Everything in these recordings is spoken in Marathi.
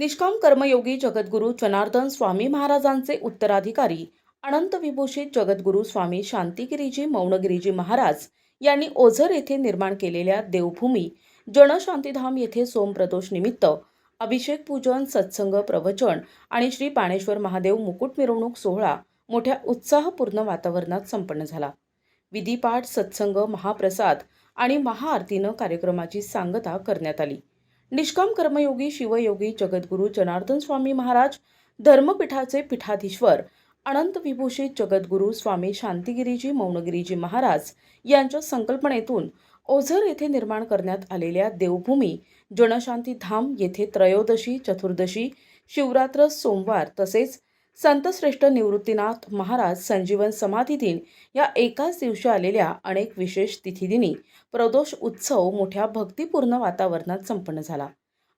निष्काम कर्मयोगी जगद्गुरू जनार्दन स्वामी महाराजांचे उत्तराधिकारी अनंत विभूषित जगद्गुरू स्वामी शांतिगिरीजी मौनगिरीजी महाराज यांनी ओझर येथे निर्माण केलेल्या देवभूमी जनशांतीधाम येथे सोमप्रदोष निमित्त अभिषेक पूजन सत्संग प्रवचन आणि श्री पाणेश्वर महादेव मुकुट मिरवणूक सोहळा मोठ्या उत्साहपूर्ण वातावरणात संपन्न झाला. विधीपाठ सत्संग महाप्रसाद आणि महाआरतीनं कार्यक्रमाची सांगता करण्यात आली. निष्काम कर्मयोगी शिवयोगी जगद्गुरू जनार्दन स्वामी महाराज धर्मपीठाचे पीठाधीश्वर अनंत विभूषित जगद्गुरू स्वामी शांतिगिरीजी मौनगिरीजी महाराज यांच्या संकल्पनेतून ओझर येथे निर्माण करण्यात आलेल्या देवभूमी जनशांती धाम येथे त्रयोदशी चतुर्दशी शिवरात्र सोमवार तसेच संतश्रेष्ठ निवृत्तीनाथ महाराज संजीवन समाधी दिन या एकाच दिवशी आलेल्या अनेक विशेष तिथीदिनी प्रदोष उत्सव मोठ्या भक्तिपूर्ण वातावरणात संपन्न झाला.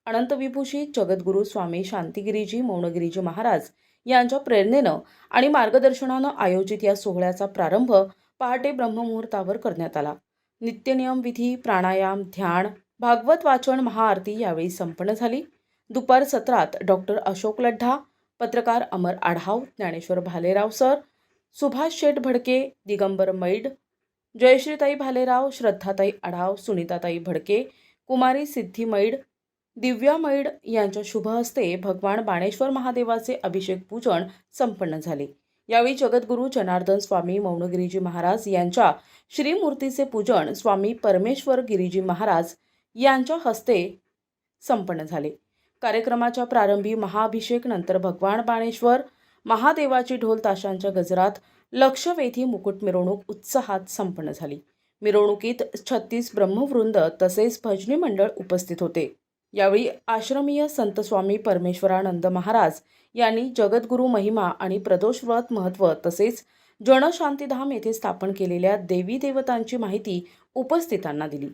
अनंत विभूषित जगद्गुरू स्वामी शांतिगिरीजी मौनगिरीजी महाराज यांच्या प्रेरणेनं आणि मार्गदर्शनानं आयोजित या सोहळ्याचा प्रारंभ पहाटे ब्रह्ममुहूर्तावर करण्यात आला. नित्यनियम विधी प्राणायाम ध्यान भागवत वाचन महाआरती यावेळी संपन्न झाली. दुपार सत्रात डॉक्टर अशोक लड्ढा पत्रकार अमर आढाव ज्ञानेश्वर भालेराव सर सुभाष शेठ भडके दिगंबर मैड जयश्रीताई भालेराव श्रद्धाताई आढाव सुनीताताई भडके कुमारी सिद्धी मैड दिव्या मैड यांच्या शुभ हस्ते भगवान बाणेश्वर महादेवाचे अभिषेक पूजन संपन्न झाले. यावेळी जगद्गुरू जनार्दन स्वामी मौनगिरीजी महाराज यांच्या श्रीमूर्तीचे पूजन स्वामी परमेश्वर गिरीजी महाराज यांच्या हस्ते संपन्न झाले. कार्यक्रमाच्या प्रारंभी महाअभिषेक नंतर भगवान बाणेश्वर महादेवाची ढोल ताशांच्या गजरात लक्षवेधी मुकुट मिरवणूक उत्साहात संपन्न झाली. मिरवणुकीत छत्तीस ब्रह्मवृंद तसेच भजनी मंडळ उपस्थित होते. यावेळी आश्रमीय संत स्वामी परमेश्वरानंद महाराज यांनी जगद्गुरू महिमा आणि प्रदोषव्रत महत्त्व तसेच जनशांतीधाम येथे स्थापन केलेल्या देवी देवतांची माहिती उपस्थितांना दिली.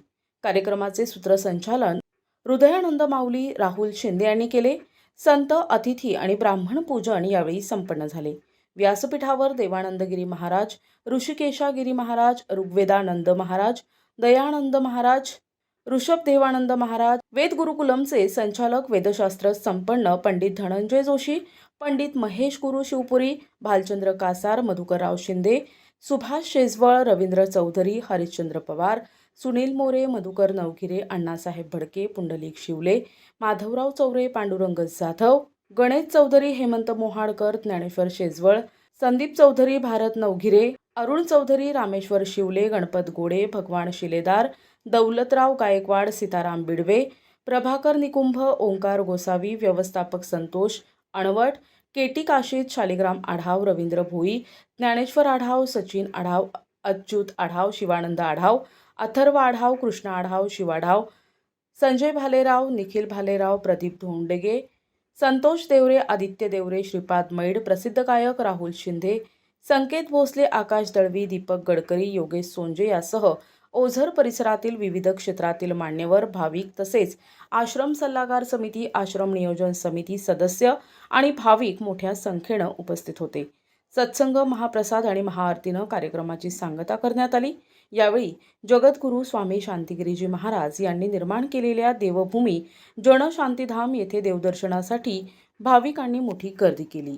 कार्यक्रमाचे सूत्रसंचालन हृदयानंद माऊली राहुल शिंदे यांनी केले. संत अतिथी आणि ब्राह्मण पूजन यावेळी संपन्न झाले. व्यासपीठावर देवानंदगिरी महाराज ऋषिकेशागिरी महाराज ऋग्वेदानंद महाराज दयानंद महाराज ऋषभ देवानंद महाराज वेद गुरुकुलमचे संचालक वेदशास्त्र संपन्न पंडित धनंजय जोशी पंडित महेश गुरु शिवपुरी भालचंद्र कासार मधुकरराव शिंदे सुभाष शेजवळ रवींद्र चौधरी हरिश्चंद्र पवार सुनील मोरे मधुकर नवगिरे अण्णासाहेब भडके पुंडलिक शिवले माधवराव चौरे पांडुरंग जाधव गणेश चौधरी हेमंत मोहाडकर ज्ञानेश्वर शेजवळ संदीप चौधरी भारत नवगिरे अरुण चौधरी रामेश्वर शिवले गणपत गोडे भगवान शिलेदार दौलतराव गायकवाड सीताराम बिडवे प्रभाकर निकुंभ ओंकार गोसावी व्यवस्थापक संतोष अणवट केटी काशीद शालिग्राम आढाव रवींद्र भोई ज्ञानेश्वर आढाव सचिन आढाव अच्युत आढाव शिवानंद आढाव अथर्व आढाव कृष्ण आढाव शिवाढाव संजय भालेराव निखिल भालेराव प्रदीप धोंडगे संतोष देवरे आदित्य देवरे श्रीपाद मैड प्रसिद्ध गायक राहुल शिंदे संकेत भोसले आकाश दळवी दीपक गडकरी योगेश सोंजे यासह ओझर परिसरातील विविध क्षेत्रातील मान्यवर भाविक तसेच आश्रम सल्लागार समिती आश्रम नियोजन समिती सदस्य आणि भाविक मोठ्या संख्येनं उपस्थित होते. सत्संग महाप्रसाद आणि महाआरतीनं कार्यक्रमाची सांगता करण्यात आली. यावेळी जगद्गुरू स्वामी शांतिगिरीजी महाराज यांनी निर्माण केलेल्या देवभूमी जनशांतीधाम येथे देवदर्शनासाठी भाविकांनी मोठी गर्दी केली.